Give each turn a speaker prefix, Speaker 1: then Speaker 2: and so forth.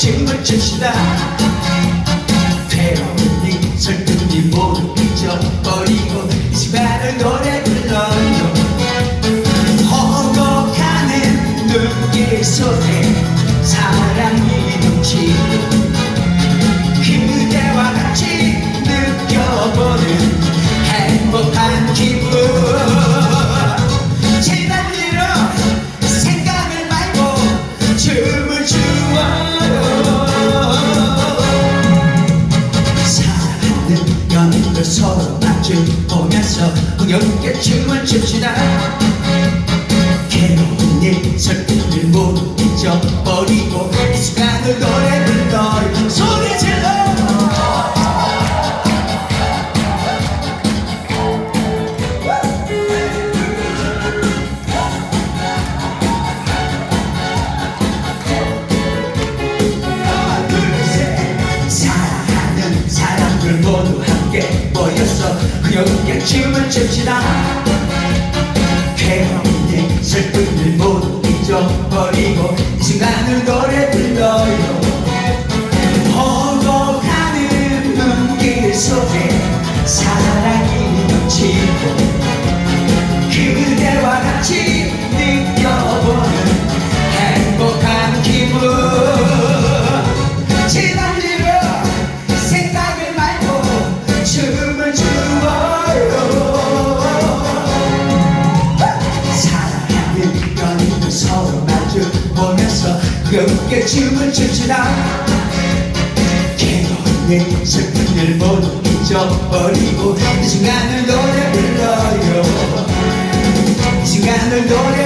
Speaker 1: 춤을 춥시다. 괴로운 이 슬픔 연인들 서로 마주 보면서 흥겹게 춤을 춥시다. 괴로운 일 슬픔을 모두 잊어버리고 이 시간을 노래 함께 모여서 흥겹게 춤을 춥시다. 괴로운 일 슬픔을 모두 잊어버리고 이 순간을 노래 불러요. 허겁하는 눈길 속에 사랑이 넘치고 보면서 함께 춤을 춥시다 괴로운 내 슬픔을 모두 잊어버리고 이 순간을 노래 불러요. 이 순간을 노래